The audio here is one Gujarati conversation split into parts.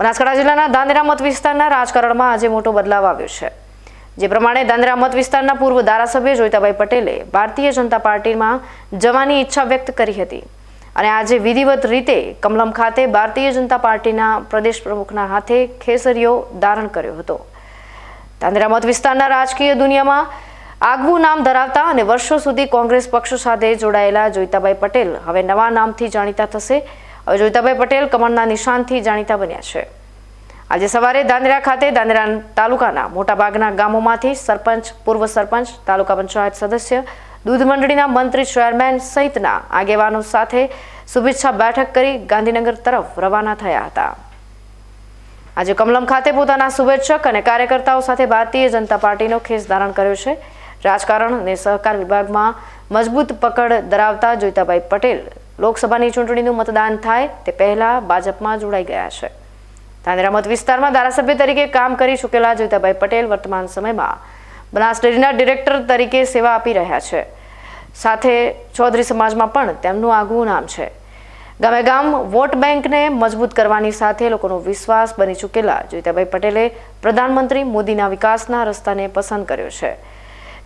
બનાસકાંઠા જિલ્લાના દાંદેરા મત વિસ્તારના રાજકારણમાં આજે મોટો બદલાવ આવ્યો છે. જે પ્રમાણે દાંદેરા મત વિસ્તારના પૂર્વ ધારાસભ્ય જોઈતાભાઈ પટેલે ભારતીય જનતા પાર્ટીમાં જવાની ઈચ્છા વ્યક્ત કરી હતી. અને આજે વિધિવત રીતે કમલમ ખાતે ભારતીય જનતા પાર્ટીના પ્રદેશ પ્રમુખના હાથે ખેસરીઓ ધારણ કર્યો હતો. દાંદેરા મત વિસ્તારના રાજકીય દુનિયામાં આગવું નામ ધરાવતા અને વર્ષો સુધી કોંગ્રેસ પક્ષ સાથે જોડાયેલા જોઈતાભાઈ પટેલ હવે નવા નામથી જાણીતા થશે હવે જોઈતાભાઈ પટેલ કમળના નિશાનથી જાણીતા બન્યા છે. આજે સવારે દાંદેરા ખાતે દાંદરા તાલુકાના મોટાભાગના ગામોમાંથી સરપંચ, પૂર્વ સરપંચ, તાલુકા પંચાયત સદસ્ય, દૂધ મંડળીના મંત્રી, ચેરમેન સહિતના આગેવાનો સાથે શુભેચ્છા બેઠક કરી ગાંધીનગર તરફ રવાના થયા હતા. આજે કમલમ ખાતે પોતાના શુભેચ્છક અને કાર્યકર્તાઓ સાથે ભારતીય જનતા પાર્ટીનો ખેસ ધારણ કર્યો છે. રાજકારણ અને સહકાર વિભાગમાં મજબૂત પકડ ધરાવતા જોઈતાભાઈ પટેલ લોકસભાની ચૂંટણીનું મતદાન થાય તે પહેલા ભાજપમાં જોડાઈ ગયા છે. ધાનેરા મત વિસ્તારમાં ધારાસભ્ય તરીકે કામ કરી ચૂકેલા જોઈતાભાઈ પટેલ વર્તમાન સમયમાં બનાસ ડેરીના ડિરેક્ટર તરીકે સેવા આપી રહ્યા છે. સાથે ચૌધરી સમાજમાં પણ તેમનું આગવું નામ છે. ગામે ગામ વોટ બેંકને મજબૂત કરવાની સાથે લોકોનો વિશ્વાસ બની ચૂકેલા જોઈતાભાઈ પટેલે પ્રધાનમંત્રી મોદીના વિકાસના રસ્તાને પસંદ કર્યો છે,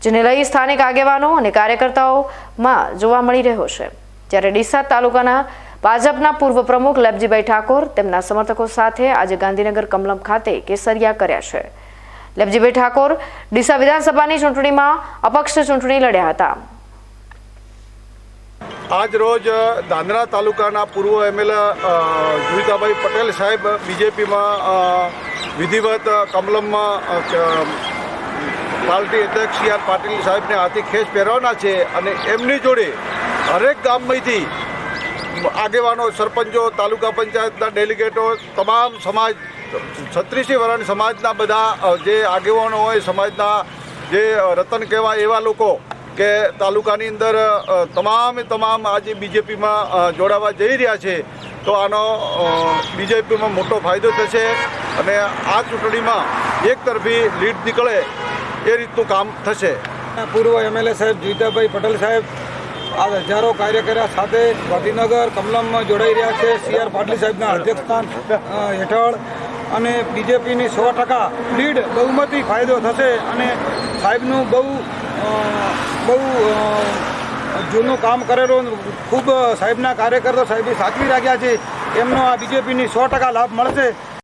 જેને લઈ સ્થાનિક આગેવાનો અને કાર્યકર્તાઓમાં જોવા મળી રહ્યો છે. જ્યારે ડીસા તાલુકાના ભાજપના પૂર્વ પ્રમુખ લેબજીભાઈ ઠાકોર તેમના સમર્થકો સાથે આજે ગાંધીનગર કમલમ ખાતે કેસરિયા કર્યા છે. લેબજીભાઈ ઠાકોર ડીસા વિધાનસભાની ચૂંટણીમાં અપક્ષ ચૂંટણી લડ્યા હતા. આજ રોજ દાંદરા તાલુકાના પૂર્વ એમએલએ જુવિતાભાઈ પટેલ સાહેબ બીજેપીમાં વિધિવત કમલમમાં પાર્ટી અધ્યક્ષ સી આર પાટીલ સાહેબને હાથી ખેસ પહેરવાના છે અને એમની જોડે હરેક ગામમાંથી આગેવાનો, સરપંચો, તાલુકા પંચાયતના ડેલિગેટો, તમામ સમાજ, છત્રીસી વરણ સમાજના બધા જે આગેવાનો હોય, સમાજના જે રતન કહેવાય એવા લોકો કે તાલુકાની અંદર તમામે તમામ આજે બીજેપીમાં જોડાવા જઈ રહ્યા છે, તો આનો બીજેપીમાં મોટો ફાયદો થશે અને આ ચૂંટણીમાં એક તરફી લીડ નીકળે એ રીતનું કામ થશે. પૂર્વ એમએલએ સાહેબ જીતાભાઈ પટેલ સાહેબ આ હજારો કાર્યકર્તા સાથે ગાંધીનગર, કમલમમાં જોડાઈ રહ્યા છે. સી આર પાટલી સાહેબના અધ્યક્ષસ્થાન હેઠળ. અને બીજેપીની સો ટકા લીડ બહુમતી ફાયદો થશે અને સાહેબનું બહુ બહુ જૂનું કામ કરેલું ખૂબ સાહેબના કાર્યકર્તા સાહેબે સાચવી રાખ્યા છે. એમનો આ બીજેપીની સો ટકા લાભ મળશે.